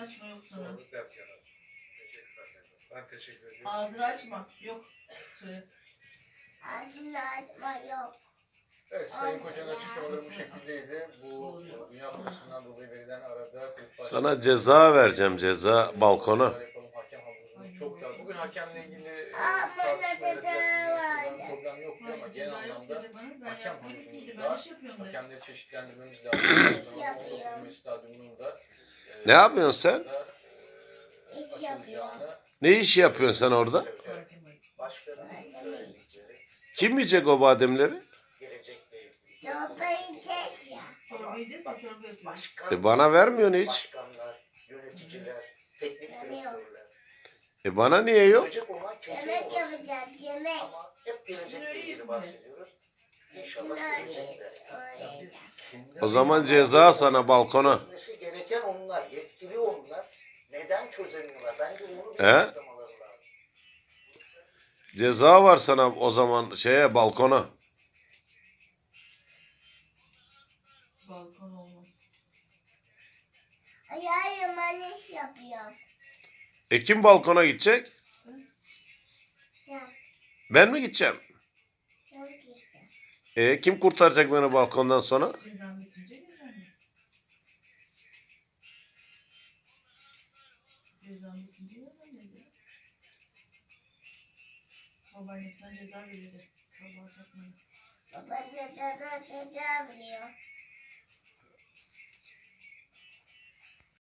açma yok sana. Sonra ders. Teşekkürler. Ben teşekkür ediyorum. Ağzını açma. Yok. Söyle. Ağzını açma yok. Evet, Sayın Koca'nın açıklamaları bu şekildeydi. Bu Dünya Kupası'ndan dolayı verilen arada Sana ceza vereceğim ceza balkona. Yapalım, Hakem havuzumuz çok dar. Bugün hakemle ilgili e, Aa, bana tartışmalar, ceza yazışmalar, vereceğim. problem yoktu ama genel anlamda hakem havuzumuz dar. Hakemleri çeşitlendirmemiz lazım. İş Zaman yapıyor. 19 Mayıs Stadyumu'nun da Ne yapıyorsun sen? İş Ne iş yapıyorsun sen orada? Kim yiyecek o bademleri? Çorba yiyeceğiz ya. E bana vermiyorsun hiç. E bana niye yok? Yemek yapacağız yemek. O zaman ceza sana balkona. Onlar, yetkili onlar. Neden çözemiyorlar? Bence onu bir He? açıklamaları lazım. Ceza var sana o zaman şeye balkona. Balkon olmaz. Ayağım anneş yapıyor. E kim balkona gidecek? Sen Ben mi gideceğim? çok gideceksin. E kim kurtaracak beni balkondan sonra? Geleceğim dedi. Babaannem sana ceza verirdi. Çorba yapmayın. Babaanne ceza ceza biliyor.